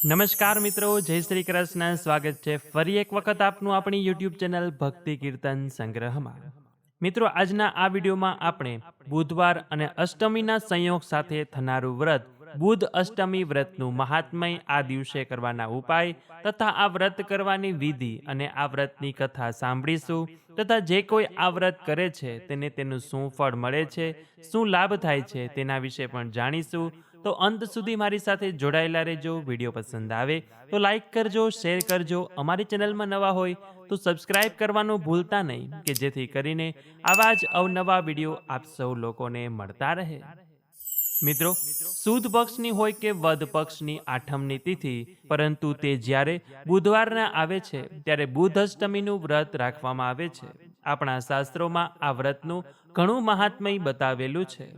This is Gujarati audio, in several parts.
નમસ્કાર મિત્રો, જય શ્રી કૃષ્ણ. સ્વાગત છે ફરી એક વખત આપનું આપણી યુટ્યુબ ચેનલ ભક્તિ કીર્તન સંગ્રહમાં. મિત્રો, આજના આ વિડીયોમાં આપણે બુધવાર અને અષ્ટમીના સંયોગ સાથે થનારું વ્રત, બુધ અષ્ટમી વ્રતનું મહાત્મય આ દિવસે કરવાના ઉપાય તથા આ વ્રત કરવાની વિધિ અને આ વ્રતની કથા સાંભળીશું તથા જે કોઈ આ વ્રત કરે છે તેને તેનું શું ફળ મળે છે, શું લાભ થાય છે તેના વિશે પણ જાણીશું તો અંત સુધી મારી સાથે જોડાયેલા રહેજો, વીડિયો પસંદ આવે તો લાઈક કરજો શેર કરજો. અમારી ચેનલમાં નવા હોય તો સબસ્ક્રાઇબ કરવાનું ભૂલતા નહીં કે જેથી કરીને આવા જ અવનવા વીડિયો આપ સૌ લોકોને મળતા રહે. મિત્રો, સુદ પક્ષની હોય કે વધ પક્ષની આઠમની તિથિ, પરંતુ તે જ્યારે બુધવારના આવે છે, ત્યારે બુધ અષ્ટમીનું વ્રત રાખવામાં આવે છે. આપણા શાસ્ત્રોમાં આ વ્રતનું ઘણું મહાત્મય બતાવેલું છે.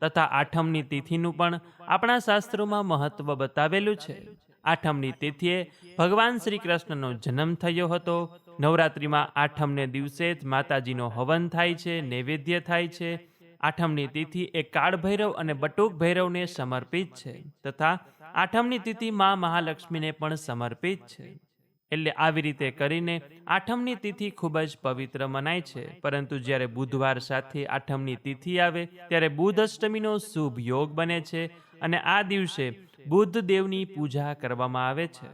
તથા આઠમની તિથિનું પણ આપણા શાસ્ત્રોમાં મહત્વ બતાવેલું છે. આઠમની તિથિએ ભગવાન શ્રી કૃષ્ણનો જન્મ થયો હતો. નવરાત્રિમાં આઠમને દિવસે જ માતાજીનો હવન થાય છે, નૈવેદ્ય થાય છે. આઠમની તિથિ એ કાળ ભૈરવ અને બટુક ભૈરવને સમર્પિત છે તથા આઠમની તિથિ મા મહાલક્ષ્મીને પણ સમર્પિત છે. એટલે આવી રીતે કરીને આઠમની તિથિ ખૂબ જ પવિત્ર મનાય છે. પરંતુ જ્યારે બુધવાર સાથે આઠમની તિથિ આવે, ત્યારે બુધ અષ્ટમીનો શુભ યોગ બને છે અને આ દિવસે બુદ્ધ દેવની પૂજા કરવામાં આવે છે.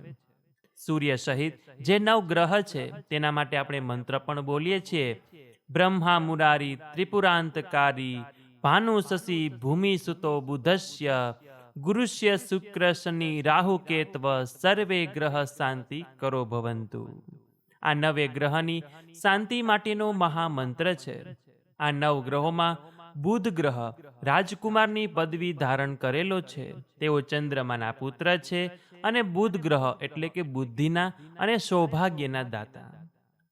સૂર્ય સહિત જે નવ ગ્રહ છે, તેના માટે આપણે મંત્ર પણ બોલીએ છીએ. બ્રહ્મા મુરારી ત્રિપુરાંતકારી ભાનુ શશી ભૂમિ સુતો બુધસ્ય ગુરુષ્ય શુક્ર શનિ રાહુ કેતવ સર્વે ગ્રહ શાંતિ કરો ભવંતુ. આ નવે ગ્રહની શાંતિ માટેનો મહામંત્ર છે. આ નવ ગ્રહોમાં બુધ ગ્રહ રાજકુમારની પદવી ધારણ કરેલો છે. તેઓ ચંદ્રમાના પુત્ર છે અને બુધ ગ્રહ એટલે કે બુદ્ધિના અને સૌભાગ્યના દાતા.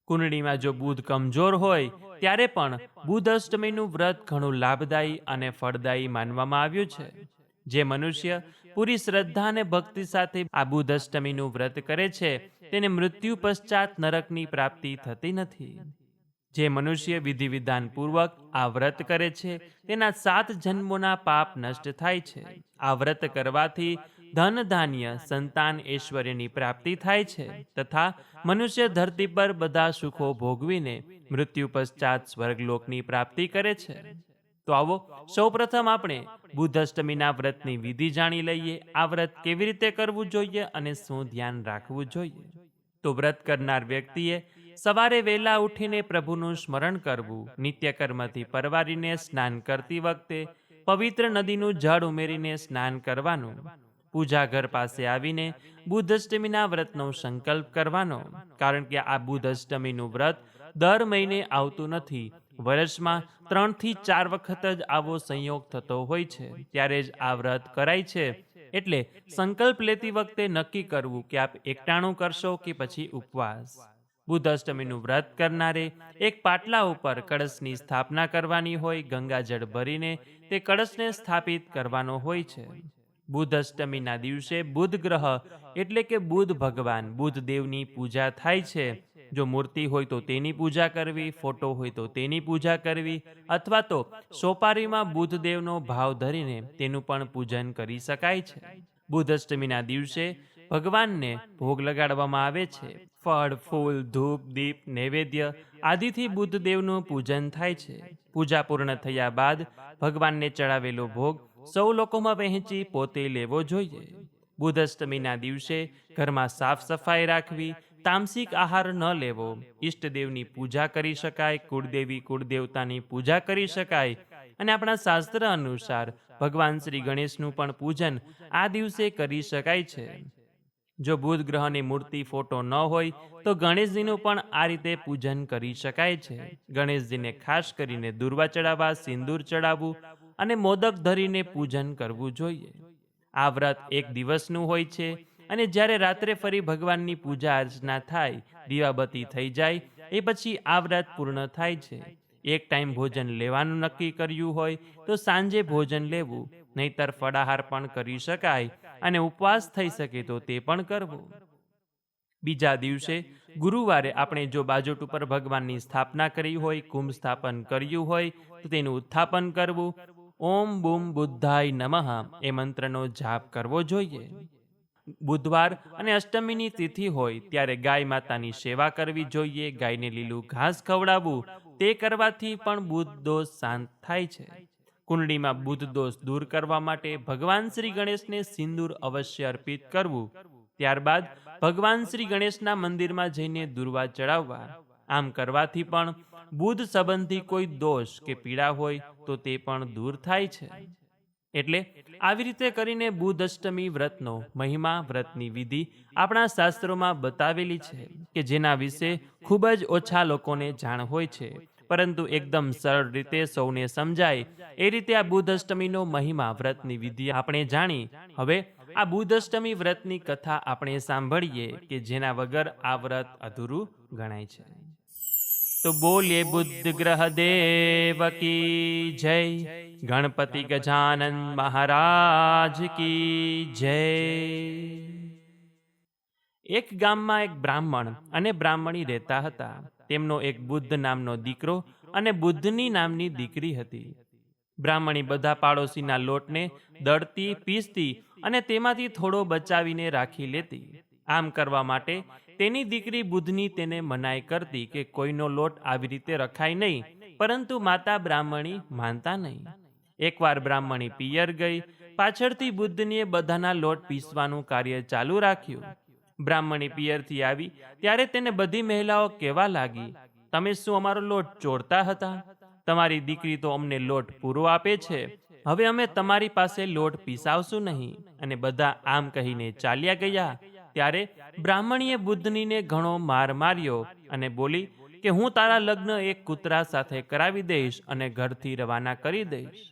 કુંડળીમાં જો બુધ કમજોર હોય, ત્યારે પણ બુધ અષ્ટમીનું વ્રત ઘણું લાભદાયી અને ફળદાયી માનવામાં આવ્યું છે. જે મનુષ્ય પૂરી શ્રદ્ધા અને ભક્તિ સાથે આ બુધ અષ્ટમીનું વ્રત કરે છે, તેને મૃત્યુ પશ્ચાત નરકની પ્રાપ્તિ થતી નથી. જે મનુષ્ય વિધિ વિધાન પૂર્વક આ વ્રત કરે છે, તેના સાત જન્મોના પાપ નષ્ટ થાય છે. આ વ્રત કરવાથી ધન, ધાન્ય, સંતાન, ઐશ્વર્યની પ્રાપ્તિ થાય છે તથા મનુષ્ય ધરતી પર બધા સુખો ભોગવીને મૃત્યુ પશ્ચાત સ્વર્ગલોકની પ્રાપ્તિ કરે છે. તો આવો, સૌપ્રથમ આપણે બુધ અષ્ટમીના વ્રતની વિધિ જાણી લઈએ. આ વ્રત કેવી રીતે કરવું જોઈએ અને શું ધ્યાન રાખવું જોઈએ? તો વ્રત કરનાર વ્યક્તિએ સવારે વહેલા ઉઠીને પ્રભુનું સ્મરણ કરવું, નિત્યકર્મથી પરવારીને સ્નાન કરતી વખતે પવિત્ર નદીનું જળ ઉમેરીને સ્નાન કરવાનું પૂજા ઘર પાસે આવીને બુધ અષ્ટમીના વ્રતનો સંકલ્પ કરવાનો. કારણ કે આ બુધ અષ્ટમીનું વ્રત દર મહિને આવતું નથી. વર્ષમાં ત્રણથી ચાર વખત જ આવો સંયોગ થતો હોય છે. ત્યારે જ આ વ્રત કરાય છે. એટલે સંકલ્પ લેતી વખતે નક્કી કરવું કે આપ એકટાણું કરશો કે પછી ઉપવાસ. બુધ અષ્ટમીનું વ્રત કરનારે એક પાટલા ઉપર કળશની સ્થાપના કરવાની હોય, ગંગાજળ ભરીને તે કળશને સ્થાપિત કરવાનો હોય છે. બુધ અષ્ટમીના દિવસે બુધ ગ્રહ એટલે કે બુધ ભગવાન બુધ દેવની પૂજા થાય છે. જો મૂર્તિ હોય તો તેની પૂજા કરવી, ફોટો હોય તો તેની પૂજા કરવી, અથવા તો સોપારીમાં બુધદેવનો ભાવ ધરીને તેનું પણ પૂજન કરી શકાય છે. બુધ અષ્ટમીના દિવસે ભગવાનને ભોગ લગાડવામાં આવે છે. ફળ, ફૂલ, ધૂપ, દીપ, નૈવેદ્ય આદિથી બુદ્ધ દેવનું પૂજન થાય છે. પૂજા પૂર્ણ થયા બાદ ભગવાનને ચડાવેલો ભોગ સૌ લોકોમાં વહેંચી પોતે લેવો જોઈએ. બુધ દિવસે ઘરમાં સાફ સફાઈ રાખવી, તામસિક આહાર ન લેવો. ઈષ્ટદેવની પૂજા કરી શકાય, કુળદેવી કુળદેવતાની પૂજા કરી શકાય અને આપણા શાસ્ત્ર અનુસાર ભગવાન શ્રી ગણેશનું પણ પૂજન આ દિવસે કરી શકાય છે. જો બુધ ગ્રહની મૂર્તિ ફોટો ન હોય, તો ગણેશજીનું પણ આ રીતે પૂજન કરી શકાય છે. ગણેશજીને ખાસ કરીને દુર્વા ચડાવવા, સિંદૂર ચડાવવું અને મોદક ધરીને પૂજન કરવું જોઈએ. આ વ્રત એક દિવસનું હોય છે અને જ્યારે રાત્રે ફરી ભગવાનની પૂજા અર્ચના થાય, દીવાબત્તી થઈ જાય, એ પછી આ વ્રત પૂર્ણ થાય છે. એક ટાઈમ ભોજન લેવાનું નક્કી કર્યું હોય તો સાંજે ભોજન લેવું, નહીતર ફળાહાર પણ કરી શકાય અને ઉપવાસ થઈ શકે તો તે પણ કરવો. બીજા દિવસે, ગુરુવારે આપણે જો બાજોટ ઉપર ભગવાનની સ્થાપના કરી હોય, કુંભ સ્થાપન કર્યું હોય, તો તેનું ઉત્થાપન કરવું ઓમ બુમ બુદ્ધાય નમઃ એ મંત્રનો જાપ કરવો જોઈએ. બુધવાર અને અષ્ટમીની તિથિ હોય ત્યારે ગાય માતાની સેવા કરવી જોઈએ, ગાયને લીલું ઘાસ ખવડાવવું, તે કરવાથી પણ બુધ દોષ શાંત થાય છે. કુંડળીમાં બુધ દોષ દૂર કરવા માટે ભગવાન શ્રી ગણેશને સિંદૂર અવશ્ય અર્પિત કરવું. ત્યારબાદ ભગવાન શ્રી ગણેશના મંદિરમાં જઈને દુર્વા ચડાવવા. આમ કરવાથી પણ બુધ સંબંધી કોઈ દોષ કે પીડા હોય તો તે પણ દૂર થાય છે. એટલે આવી રીતે કરીને બુધ અષ્ટમી વ્રતનો મહિમા, વ્રતની વિધિ આપણા શાસ્ત્રોમાં બતાવેલી છે કે જેના વિશે ખૂબ જ ઓછા લોકોને જાણ હોય છે. પરંતુ એકદમ સરળ રીતે સૌને સમજાય એ રીતે આ બુધ અષ્ટમીનો મહિમા, વ્રતની વિધિ આપણે જાણી. હવે આ બુધ અષ્ટમી વ્રતની કથા આપણે સાંભળીએ કે જેના વગર આ વ્રત અધૂરું ગણાય છે. તો બોલે બુદ્ધ ગ્રહ દેવ કી જય. ગણપતિ ગજાનન મહારાજ કી જય. એક ગામમાં એક બ્રાહ્મણ અને બ્રાહ્મણી રહેતા હતા. તેમનો એક બુદ્ધ નામનો દીકરો અને બુદ્ધની નામની દીકરી હતી. બ્રાહ્મણી બધા પાડોશીના લોટને દળતી, પીસતી અને તેમાંથી થોડો બચાવીને રાખી લેતી. આમ કરવા માટે તેની દીકરી બુદ્ધની તેને મનાઈ કરતી કે કોઈનો લોટ આવી રીતે રખાય નહીં, પરંતુ માતા બ્રાહ્મણી માનતા નહીં. એકવાર બ્રાહ્મણી પિયર ગઈ, પાછળથી બુદ્ધનીએ બધાના લોટ પીસવાનું કાર્ય ચાલુ રાખ્યું. બ્રાહ્મણી પિયરથી આવી, ત્યારે તેને બધી મહિલાઓ કહેવા લાગી, તમે શું અમારો લોટ ચોરતા હતા? તમારી દીકરી તો અમને લોટ પૂરો આપે છે. હવે અમે તમારી પાસે લોટ પીસાવશું નહીં. અને બધા આમ કહીને ચાલ્યા ગયા. ત્યારે બ્રાહ્મણીએ બુદ્ધનીને ઘણો માર માર્યો અને બોલી કે હું તારા લગ્ન એક કૂતરા સાથે કરાવી દઈશ અને ઘરથી રવાના કરી દઈશ.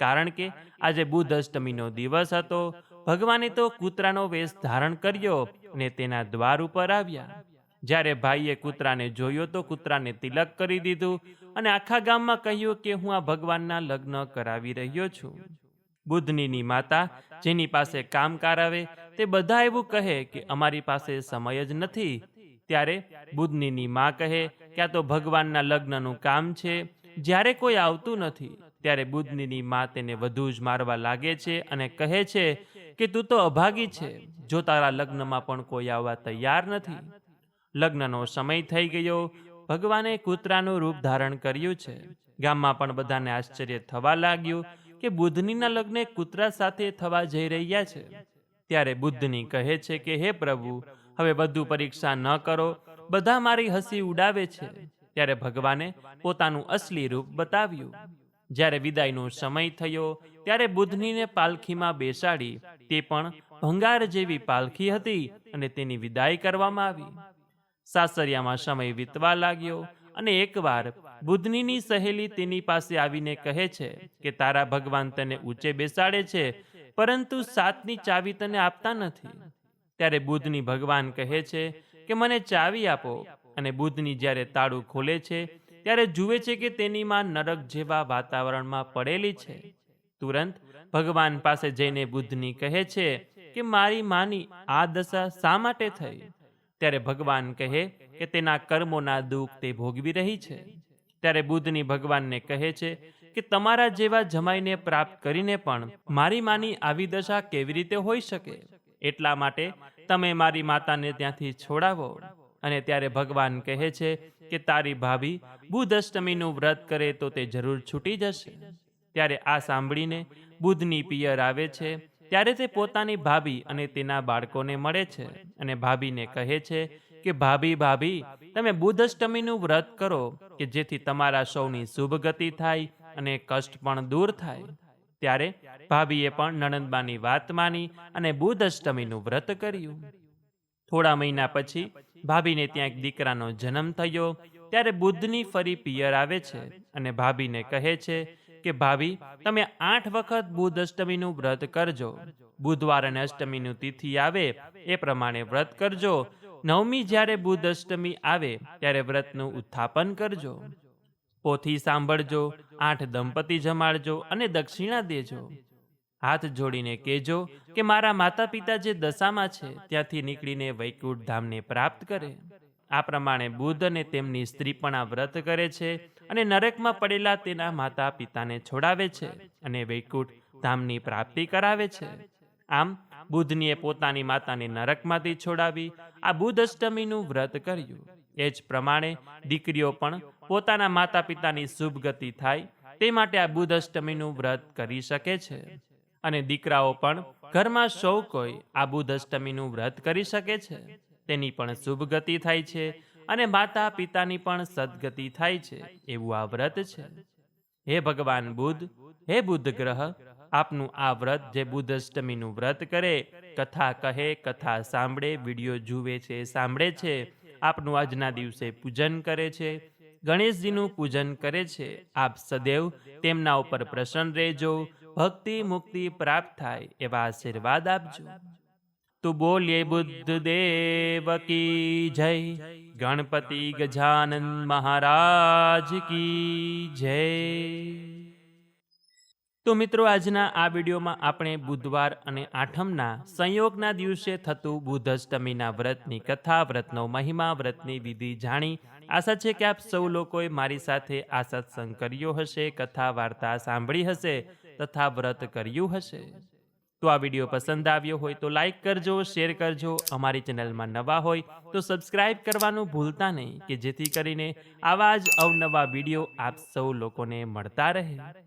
કારણ કે આજે બુદ્ધ અષ્ટમીનો દિવસ હતો, ભગવાને તો કૂતરાનો વેશ ધારણ કર્યો અને તેના દ્વાર ઉપર આવ્યા. જ્યારે ભાઈએ કૂતરાને જોયો તો કૂતરાને તિલક કરી દીધું અને આખા ગામમાં કહ્યું કે હું આ ભગવાનના લગ્ન કરાવી રહ્યો છું. બુદ્ધનીની માતા જેની પાસે કામકાર આવે, તે બધા એવું કહે કે અમારી પાસે સમય જ નથી. ત્યારે બુદ્ધનીની મા કહે કે આ તો ભગવાનના લગ્નનું કામ છે. જ્યારે કોઈ આવતું નથી, ત્યારે બુદ્ધનીની મા તેને વધુ જ મારવા લાગે છે અને કહે છે કે, તું તો અભાગી છે. જો તારા લગ્નમાં પણ કોઈ આવવા તૈયાર નથી. લગ્નનો સમય થઈ ગયો. ભગવાને કૂતરાનું રૂપ ધારણ કર્યું છે. ગામમાં પણ બધાને આશ્ચર્ય થવા લાગ્યું કે બુદ્ધનીના લગ્ન કૂતરા સાથે થવા જઈ રહ્યા છે. ત્યારે બુદ્ધની કહે છે કે, હે પ્રભુ, હવે વધુ પરીક્ષા ન કરો. બધા મારી હસી ઉડાવે છે. ત્યારે ભગવાને પોતાનું અસલી રૂપ બતાવ્યું. જ્યારે વિદાયનો સમય થયો, ત્યારે બુદ્ધનીને પાલખીમાં બેસાડી, તે પણ ભંગાર જેવી પાલખી હતી અને તેની વિદાય કરવામાં આવી. સાસરિયામાં સમય વીતવા લાગ્યો અને એકવાર બુદ્ધનીની સહેલી તેની પાસે આવીને કહે છે કે તારા ભગવાન તને ઊંચે બેસાડે છે, પરંતુ સાતની ચાવી તને આપતા નથી. ત્યારે બુદ્ધની ભગવાન કહે છે કે મને ચાવી આપો, અને બુદ્ધની જ્યારે તાળું ખોલે છે, ત્યારે જુએ છે કે તેની માં નરક જેવા વાતાવરણમાં પડેલી છે. તુરંત ભગવાન પાસે જઈને બુદ્ધની કહે છે કે મારી માની આ દશા શા માટે થઈ? ત્યારે ભગવાન કહે કે તેના કર્મોના દુઃખ તે ભોગવી રહી છે. ત્યારે બુદ્ધની ભગવાનને કહે છે કે તમારા જેવા જમાઈને પ્રાપ્ત કરીને પણ મારી માની આવી દશા કેવી રીતે હોઈ શકે? એટલા માટે તમે મારી માતાને ત્યાંથી છોડાવો. અને ત્યારે ભગવાન કહે છે કે તારી ભાભી બુધ અષ્ટમીનું વ્રત કરે તો તે જરૂર છૂટી જશે. ત્યારે આ સાંભળીને બુધની પિયર આવે છે. ત્યારે તે પોતાની ભાભી અને તેના બાળકોને મળે છે અને ભાભીને કહે છે કે, ભાભી ભાભી, તમે બુધ અષ્ટમીનું વ્રત કરો કે જેથી તમારા સૌની શુભ ગતિ થાય અને કષ્ટ પણ દૂર થાય. ત્યારે ભાભીએ પણ નણંદબાની વાત માની અને બુધ અષ્ટમીનું વ્રત કર્યું. થોડા મહિના પછી ભાભીને ત્યાં એક દીકરાનો જન્મ થયો. ત્યારે બુદ્ધની ફરી પિયર આવે છે અને ભાભીને કહે છે કે, ભાભી, તમે આઠ વખત બુધ અષ્ટમીનું વ્રત કરજો. બુધવાર અને અષ્ટમીનું તિથિ આવે એ પ્રમાણે વ્રત કરજો નવમી જ્યારે બુધ અષ્ટમી આવે, ત્યારે વ્રતનું ઉત્થાપન કરજો. પોથી સાંભળજો, આઠ દંપતી જમાડજો અને દક્ષિણા દેજો. હાથ જોડીને કહેજો કે મારા માતા પિતા જે દશામાં છે, ત્યાંથી નીકળીને વૈકુંઠ ધામને પ્રાપ્ત કરે. આ પ્રમાણે બુદ્ધ અને તેમની સ્ત્રી પણ આ વ્રત કરે છે અને નરકમાં પડેલા તેના માતા પિતાને છોડાવે છે અને વૈકુંઠ ધામની પ્રાપ્તિ કરાવે છે. આમ બુધનીએ પોતાની માતાને નરકમાંથી છોડાવી આ બુધ અષ્ટમીનું વ્રત કર્યું. એ જ પ્રમાણે દીકરીઓ પણ પોતાના માતા પિતાની શુભ ગતિ થાય તે માટે આ બુધ અષ્ટમીનું વ્રત કરી શકે છે. અને દીકરાઓ પણ ઘરમાં સૌ કોઈ આ બુધ અષ્ટમીનું વ્રત કરી શકે છે. તેની પણ શુભ ગતિ થાય છે અને માતા પિતાની પણ સદગતિ થાય છે. એવું આ વ્રત છે. હે ભગવાન બુદ્ધ, હે બુદ્ધ ગ્રહ આપનું આ વ્રત જે બુદ્ધ અષ્ટમીનું વ્રત કરે, કથા કહે, કથા સાંભળે, વીડિયો જુએ છે, સાંભળે છે, આપનું આજના દિવસે પૂજન કરે છે, ગણેશજીનું પૂજન કરે છે, આપ સદૈવ તેમના ઉપર પ્રસન્ન રહેજો, ભક્તિ મુક્તિ પ્રાપ્ત થાય એવા આશીર્વાદ આપજો. તો બોલીએ બુદ્ધ દેવ કી જય, ગણપતિ ગજાનંદ મહારાજ કી જય. તો મિત્રો, આજના આ વિડીયોમાં આપણે બુધવાર અને આઠમના સંયોગના દિવસે થતું બુધ અષ્ટમીના વ્રતની કથા, વ્રતનો મહિમા, વ્રતની વિધિ જાણી આશા છે કે આપ સૌ લોકોએ મારી સાથે આ સત્સંગ કર્યો હશે, કથા, વાર્તા સાંભળી હશે તથા વ્રત કર્યું હશે. તો આ વીડિયો પસંદ આવ્યો હોય તો લાઈક કરજો, શેર કરજો, અમારી ચેનલમાં નવા હોય તો સબસ્ક્રાઇબ કરવાનું ભૂલતા નહીં કે જેથી કરીને આવા જ અવનવા વીડિયો આપ સૌ લોકોને મળતા રહે.